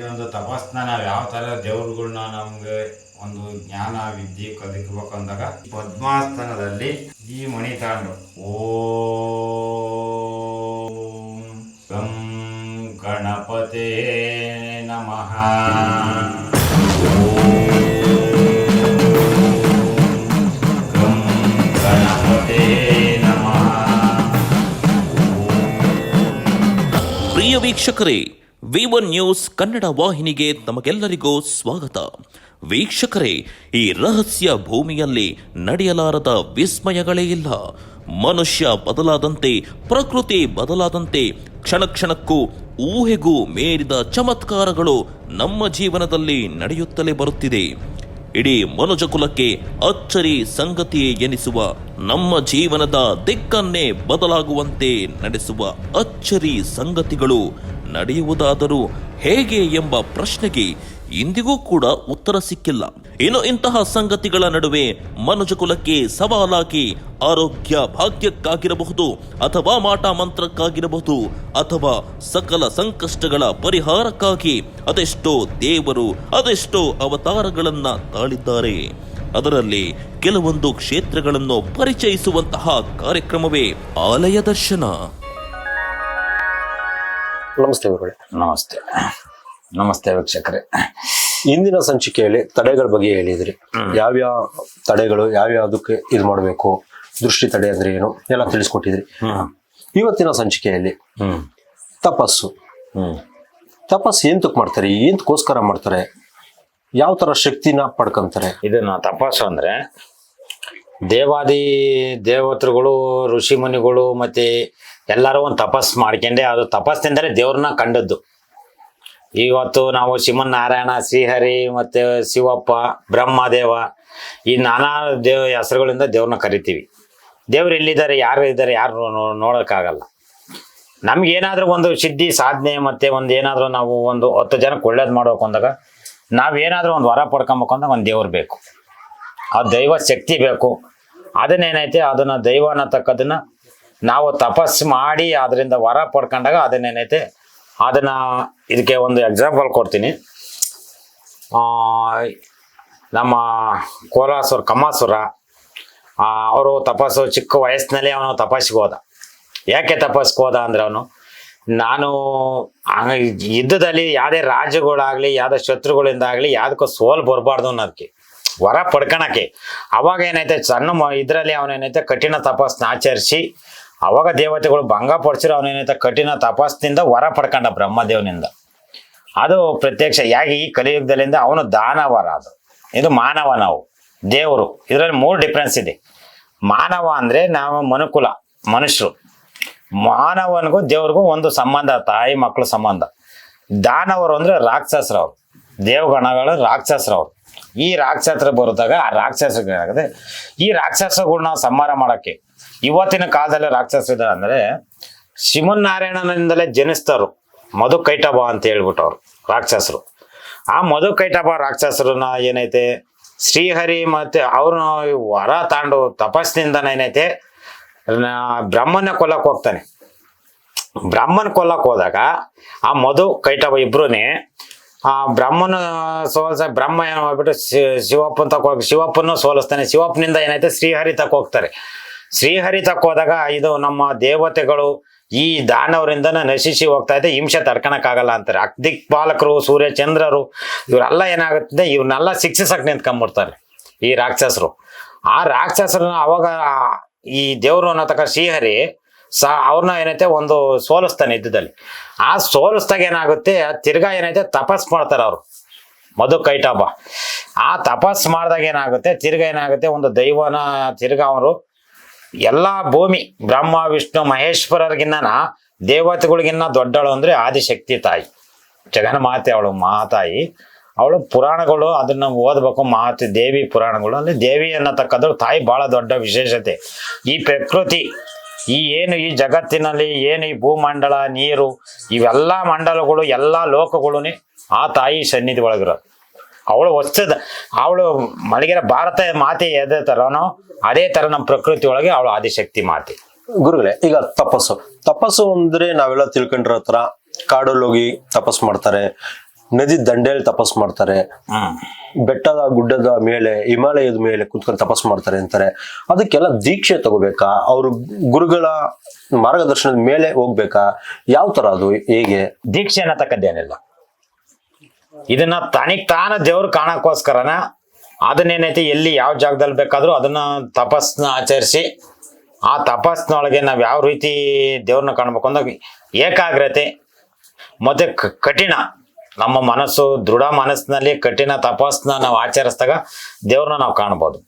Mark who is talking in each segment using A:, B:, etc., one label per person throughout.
A: ಇದೊಂದು ತಪಸ್ನ ನಾವು ಯಾವ ತರ ದೇವ್ರುಗಳ್ನ ನಮಗೆ ಒಂದು ಜ್ಞಾನ, ವಿದ್ಯೆ ಕಲಿಕಬೇಕು ಅಂದಾಗ ಪದ್ಮಾಸ್ತನದಲ್ಲಿ ಈ ಮಣಿ ತಗೊಂಡು ಓಂ ಗಂ ಗಣಪತಿ ನಮಃ. ಗಂ ಗಣಪತೇ ನಮಃ.
B: ಪ್ರಿಯ ವೀಕ್ಷಕರೇ ವಿ ಒನ್ ನ್ಯೂಸ್ ಕನ್ನಡ ವಾಹಿನಿಗೆ ತಮಗೆಲ್ಲರಿಗೂ ಸ್ವಾಗತ. ವೀಕ್ಷಕರೇ, ಈ ರಹಸ್ಯ ಭೂಮಿಯಲ್ಲಿ ನಡೆಯಲಾರದ ವಿಸ್ಮಯಗಳೇ ಇಲ್ಲ. ಮನುಷ್ಯ ಬದಲಾದಂತೆ, ಪ್ರಕೃತಿ ಬದಲಾದಂತೆ, ಕ್ಷಣ ಕ್ಷಣಕ್ಕೂ ಊಹೆಗೂ ಮೇರಿದ ಚಮತ್ಕಾರಗಳು ನಮ್ಮ ಜೀವನದಲ್ಲಿ ನಡೆಯುತ್ತಲೇ ಬರುತ್ತಿದೆ. ಇಡೀ ಮನುಜ ಕುಲಕ್ಕೆ ಅಚ್ಚರಿ ಸಂಗತಿ ಎನಿಸುವ, ನಮ್ಮ ಜೀವನದ ದಿಕ್ಕನ್ನೇ ಬದಲಾಗುವಂತೆ ನಡೆಸುವ ಅಚ್ಚರಿ ಸಂಗತಿಗಳು ನಡೆಯುವುದಾದರೂ ಹೇಗೆ ಎಂಬ ಪ್ರಶ್ನೆಗೆ ಇಂದಿಗೂ ಕೂಡ ಉತ್ತರ ಸಿಕ್ಕಿಲ್ಲ. ಇನ್ನು ಇಂತಹ ಸಂಗತಿಗಳ ನಡುವೆ ಮನುಜ ಕುಲಕ್ಕೆ ಸವಾಲಾಗಿ ಆರೋಗ್ಯ ಭಾಗ್ಯಕ್ಕಾಗಿರಬಹುದು ಅಥವಾ ಮಾಟ ಮಂತ್ರಕ್ಕಾಗಿರಬಹುದು ಅಥವಾ ಸಕಲ ಸಂಕಷ್ಟಗಳ ಪರಿಹಾರಕ್ಕಾಗಿ ಅದೆಷ್ಟೋ ದೇವರು, ಅದೆಷ್ಟೋ ಅವತಾರಗಳನ್ನ ತಾಳಿದ್ದಾರೆ. ಅದರಲ್ಲಿ ಕೆಲವೊಂದು ಕ್ಷೇತ್ರಗಳನ್ನು ಪರಿಚಯಿಸುವಂತಹ ಕಾರ್ಯಕ್ರಮವೇ ಆಲಯ ದರ್ಶನ.
C: ನಮಸ್ತೆ ಗುರುಗಳೇ.
A: ನಮಸ್ತೆ. ನಮಸ್ತೆ ವೀಕ್ಷಕರೇ.
C: ಇಂದಿನ ಸಂಚಿಕೆಯಲ್ಲಿ ತಡೆಗಳ ಬಗ್ಗೆ ಹೇಳಿದ್ರಿ. ಯಾವ್ಯಾವ ತಡೆಗಳು ಯಾವ್ಯಾವ್ದಕ್ಕೆ ಇದು ಮಾಡಬೇಕು ದೃಷ್ಟಿ ತಡೆ ಅಂದ್ರೆ ಏನು ಎಲ್ಲ ತಿಳಿಸ್ಕೊಟ್ಟಿದ್ರಿ. ಇವತ್ತಿನ ಸಂಚಿಕೆಯಲ್ಲಿ ತಪಸ್ಸು. ತಪಸ್ಸು ಎಂತಕ್ ಮಾಡ್ತಾರೆ ಎಂತಕ್ಕೋಸ್ಕರ ಮಾಡ್ತಾರೆ ಯಾವ ತರ ಶಕ್ತಿನ ಪಡ್ಕೊಂತಾರೆ?
D: ಇದನ್ನ ತಪಸ್ಸು ಅಂದ್ರೆ ದೇವಾದಿ ದೇವತೃಗಳು ಋಷಿ ಮುನಿಗಳು ಮತ್ತೆ ಎಲ್ಲರೂ ಒಂದು ತಪಸ್ ಮಾಡ್ಕೊಂಡೆ. ಅದು ತಪಸ್ಸಿಂದಲೇ ದೇವ್ರನ್ನ ಕಂಡದ್ದು. ಇವತ್ತು ನಾವು ಶಿವನಾರಾಯಣ, ಶ್ರೀಹರಿ ಮತ್ತೆ ಶಿವಪ್ಪ, ಬ್ರಹ್ಮದೇವ ಈ ನಾನಾ ದೇವ ಹೆಸರುಗಳಿಂದ ದೇವ್ರನ್ನ ಕರಿತೀವಿ. ದೇವ್ರು ಎಲ್ಲಿದ್ದಾರೆ, ಯಾರು ಇದ್ದಾರೆ, ಯಾರು ನೋಡೋಕ್ಕಾಗಲ್ಲ. ನಮ್ಗೆ ಏನಾದರೂ ಒಂದು ಸಿದ್ಧಿ, ಸಾಧನೆ ಮತ್ತೆ ಒಂದು ಏನಾದರೂ ನಾವು ಒಂದು ಹತ್ತು ಜನಕ್ಕೆ ಒಳ್ಳೇದು ಮಾಡ್ಬೇಕು ಅಂದಾಗ ನಾವೇನಾದರೂ ಒಂದು ವರ ಪಡ್ಕೊಬೇಕು ಅಂದಾಗ ಒಂದು ದೇವ್ರು ಬೇಕು. ಆ ದೈವ ಶಕ್ತಿ ಬೇಕು. ಅದನ್ನೇನೈತೆ, ಅದನ್ನು ದೈವ ಅನ್ನತಕ್ಕದನ್ನ ನಾವು ತಪಸ್ಸು ಮಾಡಿ ಅದರಿಂದ ವರ ಪಡ್ಕೊಂಡಾಗ ಅದನ್ನೇನೈತೆ? ಅದನ್ನ ಇದಕ್ಕೆ ಒಂದು ಎಕ್ಸಾಂಪಲ್ ಕೊಡ್ತೀನಿ. ನಮ್ಮ ಕೋಲಾಸುರ, ಕಮ್ಮಾಸುರ ಅವರು ತಪಸ್ಸು ಚಿಕ್ಕ ವಯಸ್ಸಿನಲ್ಲಿ ಅವನು ತಪಸ್ಸಿಗೆ ಹೋದ. ಯಾಕೆ ತಪಸ್ಸಿಗೆ ಹೋದ ಅಂದ್ರೆ ಅವನು, ನಾನು ಯುದ್ಧದಲ್ಲಿ ಯಾವುದೇ ರಾಜ್ಯಗಳಾಗಲಿ ಯಾವುದೇ ಶತ್ರುಗಳಿಂದಾಗಲಿ ಯಾವುದಕ್ಕೂ ಸೋಲ್ ಬರಬಾರ್ದು ಅನ್ನೋದಕ್ಕೆ, ವರ ಪಡ್ಕೊಳಕ್ಕೆ ಅವಾಗ ಏನೈತೆ, ಸಣ್ಣ ಇದ್ರಲ್ಲಿ ಅವನೇನೈತೆ, ಕಠಿಣ ತಪಸ್ಸನ್ನ ಆಚರಿಸಿ ಅವಾಗ ದೇವತೆಗಳು ಭಂಗ ಪಡಿಸಿರೋ ಅವನೇನೈತೆ? ಕಠಿಣ ತಪಸ್ಸಿನಿಂದ ವರ ಪಡ್ಕೊಂಡ ಬ್ರಹ್ಮದೇವನಿಂದ. ಅದು ಪ್ರತ್ಯಕ್ಷ ಯಾಕೆ ಈ ಕಲಿಯುಗದಲ್ಲಿಂದ ಅವನು ದಾನವರ ಅದು. ಇದು ಮಾನವ ನಾವು, ದೇವರು. ಇದರಲ್ಲಿ ಮೂರು ಡಿಫ್ರೆನ್ಸ್ ಇದೆ. ಮಾನವ ಅಂದರೆ ನಾವು ಮನುಕುಲ, ಮನುಷ್ಯರು. ಮಾನವನಿಗೂ ದೇವ್ರಿಗೂ ಒಂದು ಸಂಬಂಧ, ತಾಯಿ ಮಕ್ಕಳು ಸಂಬಂಧ. ದಾನವರು ಅಂದರೆ ರಾಕ್ಷಸರವ್ರು. ದೇವಗಣಗಳು ರಾಕ್ಷಸರವ್ರು. ಈ ರಾಕ್ಷಸರು ಬರುತ್ತಾಗ ಆ ರಾಕ್ಷಸಗಳಾಗದೆ ಈ ರಾಕ್ಷಸಗಳನ್ನ ಸಂಹಾರ ಮಾಡಕ್ಕೆ ಇವತ್ತಿನ ಕಾಲದಲ್ಲಿ ರಾಕ್ಷಸ ಅಂದ್ರೆ ಶಿವನಾರಾಯಣನಿಂದಲೇ ಜನಿಸ್ತರು ಮಧು ಕೈಟಬ ಅಂತ ಹೇಳ್ಬಿಟ್ಟು ಅವರು ರಾಕ್ಷಸರು. ಆ ಮಧು ಕೈಟಬ ರಾಕ್ಷಸರನ್ನ ಏನೈತೆ? ಶ್ರೀಹರಿ ಮತ್ತೆ ಅವ್ರನ್ನ ವರ ತಾಂಡು ತಪಸ್ಸಿನಿಂದ ಏನೈತೆ? ಬ್ರಹ್ಮನ ಕೊಲ್ಲಕ್ಕೆ ಹೋಗ್ತಾನೆ. ಬ್ರಹ್ಮನ ಕೊಲ್ಲಕ್ಕೆ ಹೋದಾಗ ಆ ಮಧು ಕೈಟಬ ಇಬ್ರುನೇ ಆ ಬ್ರಹ್ಮನ ಸೋಲ್ಸ ಬ್ರಹ್ಮ ಏನೋ ಮಾಡ್ಬಿಟ್ಟು ಶಿವಪ್ಪನ ತಕ ಹೋಗಿ ಶಿವಪ್ಪನ ಸೋಲಿಸ್ತಾನೆ. ಶಿವಪ್ಪನಿಂದ ಏನೈತೆ? ಶ್ರೀಹರಿ ತಕ ಹೋಗ್ತಾರೆ. ಶ್ರೀಹರಿ ತಕ ಹೋದಾಗ ಇದು ನಮ್ಮ ದೇವತೆಗಳು ಈ ದಾನವರಿಂದ ನಶಿಸಿ ಹೋಗ್ತಾ ಇದೆ. ಹಿಂಸೆ ತಡ್ಕೊಳಕ್ಕಾಗಲ್ಲ ಅಂತಾರೆ. ಅಗ್ದಿಕ್ಪಾಲಕರು ಸೂರ್ಯ ಚಂದ್ರರು ಇವರೆಲ್ಲ ಏನಾಗುತ್ತೆ ಇವ್ರನ್ನೆಲ್ಲ ಶಿಕ್ಷಿಸಕ್ ನಿಂತ್ಕೊಂಡ್ಬಿಡ್ತಾರೆ ಈ ರಾಕ್ಷಸರು. ಆ ರಾಕ್ಷಸರನ್ನ ಅವಾಗ ಈ ದೇವರು ಅನ್ನೋತಕ್ಕ ಶ್ರೀಹರಿ ಸ ಅವ್ರನ್ನ ಏನೈತೆ? ಒಂದು ಸೋಲಿಸ್ತಾನೆ ಯುದ್ಧದಲ್ಲಿ ಆ ಸೋಲಿಸ್ದಾಗ ಏನಾಗುತ್ತೆ? ತಿರ್ಗಾ ಏನೈತೆ? ತಪಸ್ ಮಾಡ್ತಾರೆ ಅವರು. ಮಧು ಕೈಟಾಬ ಆ ತಪಸ್ ಮಾಡಿದಾಗ ಏನಾಗುತ್ತೆ? ತಿರ್ಗಾ ಏನಾಗುತ್ತೆ? ಒಂದು ದೈವನ ತಿರ್ಗಾ ಅವರು ಎಲ್ಲಾ ಭೂಮಿ, ಬ್ರಹ್ಮ, ವಿಷ್ಣು, ಮಹೇಶ್ವರರಿಗಿನ್ನ ದೇವತೆಗಳಿಗಿನ್ನ ದೊಡ್ಡಳು ಅಂದ್ರೆ ಆದಿಶಕ್ತಿ ತಾಯಿ. ಜಗನ್ ಮಾತೆ ಅವಳು ಮಾತಾಯಿ ಅವಳು ಪುರಾಣಗಳು, ಅದನ್ನ ಓದಬೇಕು, ಮಾತು, ದೇವಿ ಪುರಾಣಗಳು. ಅಂದ್ರೆ ದೇವಿ ಅನ್ನತಕ್ಕದ್ದು ತಾಯಿ ಬಹಳ ದೊಡ್ಡ ವಿಶೇಷತೆ. ಈ ಪ್ರಕೃತಿ, ಈ ಏನು ಈ ಜಗತ್ತಿನಲ್ಲಿ, ಏನು ಈ ಭೂಮಂಡಲ, ನೀರು, ಇವೆಲ್ಲ ಮಂಡಲಗಳು, ಎಲ್ಲ ಲೋಕಗಳು ಆ ತಾಯಿ ಸನ್ನಿಧಿ ಒಳಗಿರೋದು. ಅವಳು ಹೊಸದ ಅವಳು ಮಲಗಿರೋ ಭಾರತ ಮಾತೆ ಎದೇ ತರನೋ ಅದೇ ತರ ನಮ್ಮ ಪ್ರಕೃತಿ ಒಳಗೆ ಅವಳು ಆದಿಶಕ್ತಿ ಮಾತೆ.
C: ಗುರುಗಳೇ ಈಗ ತಪಸ್ಸು. ತಪಸ್ಸು ಅಂದ್ರೆ ನಾವೆಲ್ಲ ತಿಳ್ಕೊಂಡಿರೋ ತರ ಕಾಡಲ್ಲಿ ಹೋಗಿ ತಪಸ್ ಮಾಡ್ತಾರೆ ನದಿ ದಂಡೆಯಲ್ಲಿ ತಪಸ್ ಮಾಡ್ತಾರೆ ಬೆಟ್ಟದ ಗುಡ್ಡದ ಮೇಲೆ ಹಿಮಾಲಯದ ಮೇಲೆ ಕುತ್ಕೊಂಡು ತಪಸ್ ಮಾಡ್ತಾರೆ ಅಂತಾರೆ. ಅದಕ್ಕೆಲ್ಲ ದೀಕ್ಷೆ ತಗೋಬೇಕಾ? ಅವರು ಗುರುಗಳ ಮಾರ್ಗದರ್ಶನದ ಮೇಲೆ ಹೋಗ್ಬೇಕಾ? ಯಾವ ತರ ಅದು ಹೇಗೆ?
D: ದೀಕ್ಷೆ ಅನ್ನತಕ್ಕದ್ದೇನಿಲ್ಲ. ಇದನ್ನ ತನಿಗ್ ತಾನ ದೇವ್ರು ಕಾಣಕ್ಕೋಸ್ಕರನ ಅದನ್ನೇನೈತಿ, ಎಲ್ಲಿ ಯಾವ ಜಾಗದಲ್ಲಿ ಬೇಕಾದ್ರೂ ಅದನ್ನ ತಪಸ್ನ ಆಚರಿಸಿ, ಆ ತಪಸ್ನೊಳಗೆ ನಾವು ಯಾವ ರೀತಿ ದೇವ್ರನ್ನ ಕಾಣ್ಬೇಕು ಅಂದಾಗ ಏಕಾಗ್ರತೆ, ಮತ್ತೆ ಕಠಿಣ. ನಮ್ಮ ಮನಸ್ಸು, ದೃಢ ಮನಸ್ಸಿನಲ್ಲಿ ಕಠಿಣ ತಪಸ್ನ ನಾವು ಆಚರಿಸಿದಾಗ ದೇವ್ರನ್ನ ನಾವು ಕಾಣ್ಬೋದು.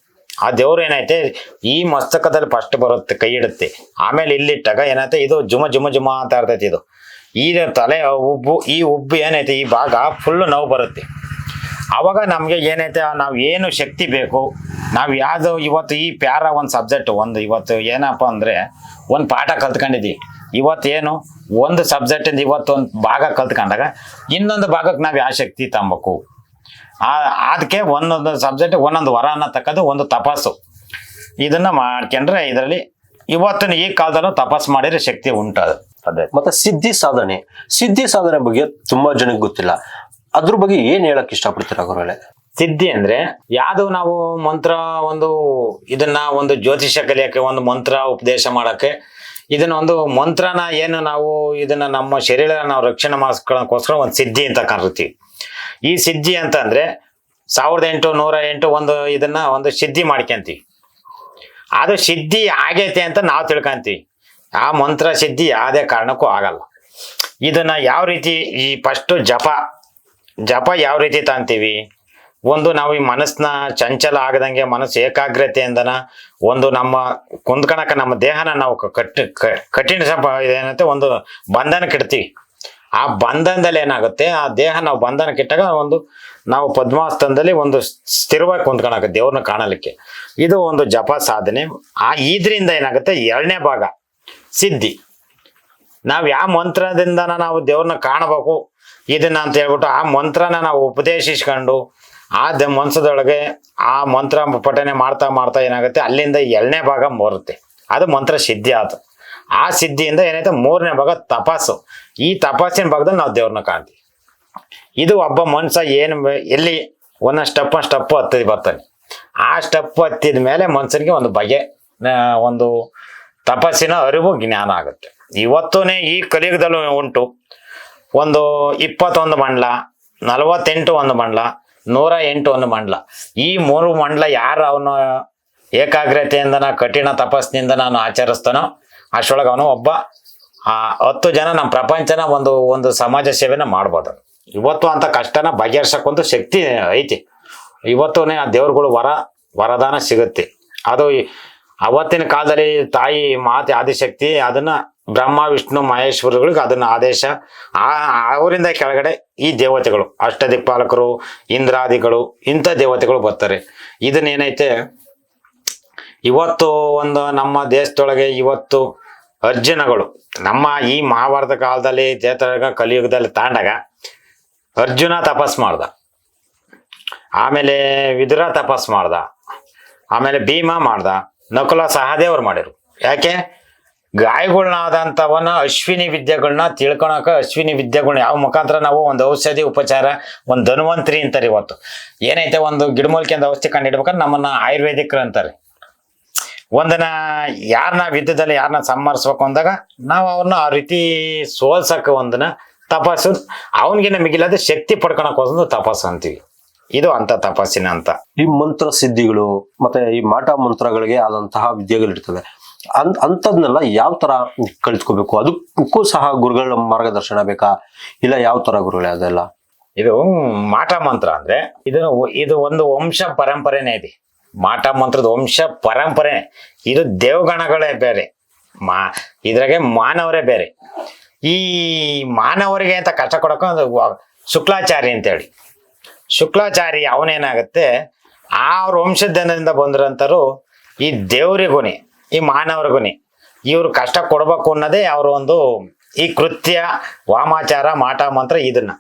D: ಆ ದೇವ್ರು ಏನೈತೆ, ಈ ಮಸ್ತಕದಲ್ಲಿ ಫಸ್ಟ್ ಬರುತ್ತೆ, ಕೈ ಇಡುತ್ತೆ. ಆಮೇಲೆ ಇಲ್ಲಿಟ್ಟಾಗ ಏನೈತೆ, ಇದು ಜುಮ ಜುಮ ಜುಮ ಅಂತ ಇರ್ತೈತಿ ಇದು. ಈ ತಲೆ ಉಬ್ಬು, ಈ ಉಬ್ಬು ಏನೈತೆ, ಈ ಭಾಗ ಫುಲ್ಲು ನೋವು ಬರುತ್ತೆ. ಆವಾಗ ನಮಗೆ ಏನೈತೆ, ನಾವು ಏನು ಶಕ್ತಿ ಬೇಕು, ನಾವು ಯಾವುದು ಇವತ್ತು ಈ ಪ್ಯಾರ ಒಂದು ಸಬ್ಜೆಕ್ಟ್ ಒಂದು ಇವತ್ತು ಏನಪ್ಪ ಅಂದರೆ, ಒಂದು ಪಾಠ ಕಲ್ತ್ಕೊಂಡಿದ್ದೀವಿ ಇವತ್ತೇನು ಒಂದು ಸಬ್ಜೆಕ್ಟಿಂದ ಇವತ್ತು ಒಂದು ಭಾಗ ಕಲ್ತ್ಕೊಂಡಾಗ, ಇನ್ನೊಂದು ಭಾಗಕ್ಕೆ ನಾವು ಯಾವ ಶಕ್ತಿ ತಂಬೇಕು? ಆ ಅದಕ್ಕೆ ಒಂದೊಂದು ಸಬ್ಜೆಕ್ಟ್ ಒಂದೊಂದು ವರನ ಅನ್ನತಕ್ಕದ್ದು ಒಂದು ತಪಸ್ಸು. ಇದನ್ನು ಮಾಡ್ಕೊಂಡ್ರೆ ಇದರಲ್ಲಿ ಇವತ್ತಿನ ಈ ಕಾಲದಲ್ಲೂ ತಪಾಸು ಮಾಡಿದರೆ ಶಕ್ತಿ ಉಂಟದು. ಪದ್ಧತಿ
C: ಮತ್ತೆ ಸಿದ್ಧಿ ಸಾಧನೆ. ಸಿದ್ಧಿ ಸಾಧನೆ ಬಗ್ಗೆ ತುಂಬಾ ಜನಕ್ಕೆ ಗೊತ್ತಿಲ್ಲ. ಅದ್ರ ಬಗ್ಗೆ ಏನ್ ಹೇಳಕ್ ಇಷ್ಟಪಡ್ತೀರಾ ಗುರುಗಳೇ?
D: ಸಿದ್ಧಿ ಅಂದ್ರೆ ಯಾವ್ದು ನಾವು ಮಂತ್ರ ಒಂದು ಇದನ್ನ ಒಂದು ಜ್ಯೋತಿಷ ಕಲಿಯಕ್ಕೆ ಒಂದು ಮಂತ್ರ ಉಪದೇಶ ಮಾಡಕ್ಕೆ ಇದನ್ನ ಒಂದು ಮಂತ್ರನ ಏನು ನಾವು ಇದನ್ನ ನಮ್ಮ ಶರೀರ ನಾವು ರಕ್ಷಣೆ ಮಾಡಿಸ್ಕೊಳ್ಳೋಕೋಸ್ಕರ ಒಂದು ಸಿದ್ಧಿ ಅಂತ ಕರಿತೀವಿ. ಈ ಸಿದ್ಧಿ ಅಂತ ಅಂದ್ರೆ ಸಾವಿರದ ಎಂಟು ನೂರ ಎಂಟು ಒಂದು ಇದನ್ನ ಒಂದು ಸಿದ್ಧಿ ಮಾಡ್ಕೊಂತೀವಿ. ಅದು ಸಿದ್ಧಿ ಆಗೈತೆ ಅಂತ ನಾವು ತಿಳ್ಕೊಂತೀವಿ. ಆ ಮಂತ್ರ ಸಿದ್ಧಿ ಯಾವುದೇ ಕಾರಣಕ್ಕೂ ಆಗಲ್ಲ. ಇದನ್ನ ಯಾವ ರೀತಿ ಈ ಫಸ್ಟ್ ಜಪ ಜಪ ಯಾವ ರೀತಿ ತಾಂತೀವಿ? ಒಂದು ನಾವು ಈ ಮನಸ್ಸನ್ನ ಚಂಚಲ ಆಗದಂಗೆ ಮನಸ್ಸು ಏಕಾಗ್ರತೆಯಿಂದನ ಒಂದು ನಮ್ಮ ಕುಂದ್ಕಣಕ ನಮ್ಮ ದೇಹನ ನಾವು ಕಟ್ಟಿ ಕಠಿಣ ಸಪ ಏನಂತೆ ಒಂದು ಬಂಧನಕ್ಕೆ ಇಡ್ತೀವಿ ಆ ಬಂಧನದಲ್ಲಿ ಏನಾಗುತ್ತೆ? ಆ ದೇಹ ನಾವು ಬಂಧನಕ್ಕೆ ಇಟ್ಟಾಗ ಒಂದು ನಾವು ಪದ್ಮಾಸ್ತನದಲ್ಲಿ ಒಂದು ಸ್ಥಿರವಾಗಿ ಕುಂತ್ಕೊಳಕ ದೇವ್ರನ್ನ ಕಾಣಲಿಕ್ಕೆ. ಇದು ಒಂದು ಜಪ ಸಾಧನೆ. ಆ ಇದರಿಂದ ಏನಾಗುತ್ತೆ? ಎರಡನೇ ಭಾಗ. ಸಿದ್ಧಿ. ನಾವು ಯಾವ ಮಂತ್ರದಿಂದ ನಾವು ದೇವ್ರನ್ನ ಕಾಣಬೇಕು, ಇದನ್ನ ಅಂತ ಹೇಳ್ಬಿಟ್ಟು ಆ ಮಂತ್ರನ ನಾವು ಉಪದೇಶಿಸ್ಕೊಂಡು ಆ ದ ಮನ್ಸದೊಳಗೆ ಆ ಮಂತ್ರ ಪಠನೆ ಮಾಡ್ತಾ ಮಾಡ್ತಾ ಏನಾಗುತ್ತೆ? ಅಲ್ಲಿಂದ ಎರಡನೇ ಭಾಗ ಮೂರುತ್ತೆ. ಅದು ಮಂತ್ರ ಸಿದ್ಧಿ ಆಯ್ತು ಆ ಸಿದ್ಧಿಯಿಂದ ಏನಾಯ್ತು? ಮೂರನೇ ಭಾಗ ತಪಾಸು ಈ ತಪಾಸಿನ ಭಾಗದಲ್ಲಿ ನಾವು ದೇವ್ರನ್ನ ಕಾಣ್ತೀವಿ. ಇದು ಒಬ್ಬ ಮನುಷ್ಯ ಏನು ಎಲ್ಲಿ ಒಂದೊಂದು ಸ್ಟೆಪ್ ಸ್ಟೆಪ್ ಹತ್ತಿದ್ ಬರ್ತಾನೆ. ಆ ಸ್ಟೆಪ್ ಹತ್ತಿದ ಮೇಲೆ ಮನುಷ್ಯನಿಗೆ ಒಂದು ಬಗೆ ಒಂದು ತಪಸ್ಸಿನ ಅರಿವು ಜ್ಞಾನ ಆಗುತ್ತೆ. ಇವತ್ತೂನೇ ಈ ಕಲಿಯುಗದಲ್ಲೂ ಉಂಟು. ಒಂದು ಇಪ್ಪತ್ತೊಂದು ಮಂಡಲ, ನಲವತ್ತೆಂಟು ಒಂದು ಮಂಡಲ, ನೂರ ಎಂಟು ಒಂದು ಮಂಡಲ. ಈ ಮೂರು ಮಂಡಲ ಯಾರು ಅವನು ಏಕಾಗ್ರತೆಯಿಂದ ಕಠಿಣ ತಪಸ್ಸಿನಿಂದ ನಾನು ಆಚರಿಸ್ತಾನೋ ಅಷ್ಟೊಳಗೆ ಅವನು ಒಬ್ಬ, ಆ, ಹತ್ತು ಜನ ನಮ್ಮ ಪ್ರಪಂಚನ ಒಂದು ಒಂದು ಸಮಾಜ ಸೇವೆನ ಮಾಡ್ಬೋದು. ಇವತ್ತು ಅಂತ ಕಷ್ಟನ ಬಗೆಹರ್ಸಕ್ಕೊಂದು ಶಕ್ತಿ ಐತಿ. ಇವತ್ತು ಆ ದೇವ್ರುಗಳು ವರ, ವರದಾನ ಸಿಗುತ್ತೆ. ಅದು ಅವತ್ತಿನ ಕಾಲದಲ್ಲಿ ತಾಯಿ ಮಾತೆ ಆದಿಶಕ್ತಿ, ಅದನ್ನ ಬ್ರಹ್ಮ, ವಿಷ್ಣು ಮಹೇಶ್ವರಗಳಿಗೆ ಅದನ್ನ ಆದೇಶ, ಆ, ಅವರಿಂದ ಕೆಳಗಡೆ ಈ ದೇವತೆಗಳು, ಅಷ್ಟದಿಕ್ಪಾಲಕರು, ಇಂದ್ರಾದಿಗಳು, ಇಂಥ ದೇವತೆಗಳು ಬರ್ತಾರೆ. ಇದನ್ನೇನೈತೆ ಇವತ್ತು ಒಂದು ನಮ್ಮ ದೇಶದೊಳಗೆ ಇವತ್ತು ಅರ್ಜುನಗಳು, ನಮ್ಮ ಈ ಮಹಾಭಾರತ ಕಾಲದಲ್ಲಿ ಚೇತನ ಕಲಿಯುಗದಲ್ಲಿ ತಾಂಡಾಗ ಅರ್ಜುನ ತಪಸ್ ಮಾಡ್ದ. ಆಮೇಲೆ ವಿದುರ ತಪಸ್ ಮಾಡ್ದ. ಆಮೇಲೆ ಭೀಮ ಮಾಡ್ದ. ನಕುಲ ಸಹದೇವರು ಮಾಡಿರು. ಯಾಕೆ? ಗಾಯಗಳನ್ನಾದಂಥವನ್ನ ಅಶ್ವಿನಿ ವಿದ್ಯೆಗಳನ್ನ ತಿಳ್ಕೊಳಕ ಅಶ್ವಿನಿ ವಿದ್ಯೆಗಳನ್ನ ಯಾವ ಮುಖಾಂತರ ನಾವು ಒಂದು ಔಷಧಿ ಉಪಚಾರ, ಒಂದು ಧನ್ವಂತರಿ ಅಂತಾರೆ ಇವತ್ತು. ಏನೈತೆ ಒಂದು ಗಿಡಮೂಲಿಕೆಯಿಂದ ಔಷಧಿ ಕಂಡು ಹಿಡ್ಬೇಕಾದ್ರೆ ನಮ್ಮನ್ನ ಆಯುರ್ವೇದಿಕರು ಅಂತಾರೆ. ಒಂದನ್ನ ಯಾರನ್ನ ವಿದ್ಯದಲ್ಲಿ ಯಾರನ್ನ ಸಂಹರಿಸ್ಬೇಕು ಅಂದಾಗ ನಾವು ಅವ್ರನ್ನ ಆ ರೀತಿ ಸೋಲ್ಸಕ್ಕೆ ಒಂದನ್ನ ತಪಾಸು ಅವನಿಗಿನ ಮಿಗಿಲಾದ ಶಕ್ತಿ ಪಡ್ಕೊಳಕ್ಕೋಸ್ಕರ ತಪಾಸು ಅಂತೀವಿ. ಇದು ಅಂತ ತಪಸ್ಸಿನ ಅಂತ.
C: ಈ ಮಂತ್ರ ಸಿದ್ಧಿಗಳು ಮತ್ತೆ ಈ ಮಾಟ ಮಂತ್ರಗಳಿಗೆ ಆದಂತಹ ವಿದ್ಯೆಗಳಿರ್ತವೆ. ಅಂತ ಅಂಥದ್ನೆಲ್ಲ ಯಾವ ತರ ಕಲಿತ್ಕೋಬೇಕು? ಅದಕ್ಕೂ ಸಹ ಗುರುಗಳ ಮಾರ್ಗದರ್ಶನ ಬೇಕಾ? ಇಲ್ಲ ಯಾವ ತರ ಗುರುಗಳೇ ಅದೆಲ್ಲ?
D: ಇದು ಮಾಟ ಮಂತ್ರ ಅಂದ್ರೆ ಇದು ಇದು ಒಂದು ವಂಶ ಪರಂಪರೆನೇ ಇದೆ. ಮಾಟ ಮಂತ್ರದ ವಂಶ ಪರಂಪರೆ ಇದು ದೇವಗಣಗಳೇ ಬೇರೆ. ಮಾ ಇದ್ರಾಗೆ ಮಾನವರೇ ಬೇರೆ. ಈ ಮಾನವರಿಗೆ ಅಂತ ಕಷ್ಟ ಕೊಡಕ ಶುಕ್ಲಾಚಾರ್ಯ ಅಂತ ಹೇಳಿ ಅಂತೇಳಿ. ಶುಕ್ಲಾಚಾರಿ ಅವನೇನಾಗುತ್ತೆ ಆ ಅವ್ರ ವಂಶದಿಂದ ಬಂದಿರೋಂಥವ್ರು ಈ ದೇವ್ರಿಗುನಿ ಈ ಮಾನವರಿಗುನಿ ಇವ್ರು ಕಷ್ಟ ಕೊಡಬೇಕು ಅನ್ನೋದೇ ಅವ್ರ ಒಂದು ಈ ಕೃತ್ಯ, ವಾಮಾಚಾರ, ಮಾಟ ಮಂತ್ರ ಇದನ್ನ.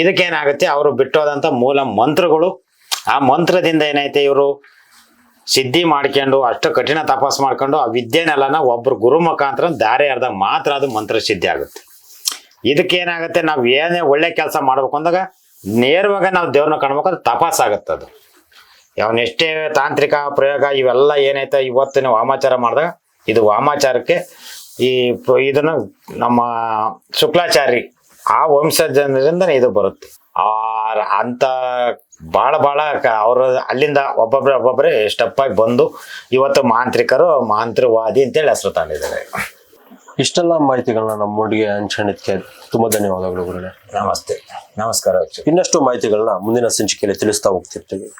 D: ಇದಕ್ಕೇನಾಗುತ್ತೆ, ಅವರು ಬಿಟ್ಟೋದಂಥ ಮೂಲ ಮಂತ್ರಗಳು. ಆ ಮಂತ್ರದಿಂದ ಏನೈತೆ ಇವರು? ಸಿದ್ಧಿ ಮಾಡ್ಕೊಂಡು, ಅಷ್ಟು ಕಠಿಣ ತಪಾಸ್ ಮಾಡ್ಕೊಂಡು, ಆ ವಿದ್ಯೆನೆಲ್ಲನ ಒಬ್ರು ಗುರು ಮುಖಾಂತರ ದಾರಿ ಅರ್ಧ ಮಾತ್ರ ಅದು ಮಂತ್ರ ಸಿದ್ಧಿ ಆಗುತ್ತೆ. ಇದಕ್ಕೇನಾಗುತ್ತೆ, ನಾವು ಏನೇ ಒಳ್ಳೆ ಕೆಲಸ ಮಾಡ್ಬೇಕು ಅಂದಾಗ ನೇರವಾಗಿ ನಾವು ದೇವ್ರನ್ನ ಕಾಣ್ಬೇಕಂದ್ರೆ ತಪಾಸ್ ಅದು ಎಷ್ಟೇ ತಾಂತ್ರಿಕ ಪ್ರಯೋಗ ಇವೆಲ್ಲ ಏನೈತೆ ಇವತ್ತಿನ ವಾಮಾಚಾರ ಮಾಡಿದಾಗ ಇದು ವಾಮಾಚಾರಕ್ಕೆ ಈ ಇದನ್ನು ನಮ್ಮ ಶುಕ್ಲಾಚಾರಿ ಆ ವಂಶಜನರಿಂದ ಇದು ಬರುತ್ತೆ. ಆ ಅಂತ ಭಾಳ ಭಾಳ ಅವರು ಅಲ್ಲಿಂದ ಒಬ್ಬೊಬ್ರೆ ಒಬ್ಬೊಬ್ಬರೇ ಸ್ಟೆಪ್ ಆಗಿ ಬಂದು ಇವತ್ತು ಮಾಂತ್ರಿಕರು ಮಾಂತ್ರವಾದಿ ಅಂತೇಳಿ ಹೆಸರು ತಗೊಂಡಿದ್ದಾರೆ
C: ಇಷ್ಟೆಲ್ಲ ಮಾಹಿತಿಗಳನ್ನ ನಮ್ಮೊಂದಿಗೆ ಹಂಚಿಕೊಂಡಿದ್ದಕ್ಕೆ ತುಂಬಾ ಧನ್ಯವಾದಗಳು ಗುರುಗಳೇ.
D: ನಮಸ್ತೆ. ನಮಸ್ಕಾರ.
C: ಇನ್ನಷ್ಟು ಮಾಹಿತಿಗಳನ್ನ ಮುಂದಿನ ಸಂಚಿಕೆಯಲ್ಲಿ ತಿಳಿಸ್ತಾ ಹೋಗ್ತಿರ್ತೀವಿ.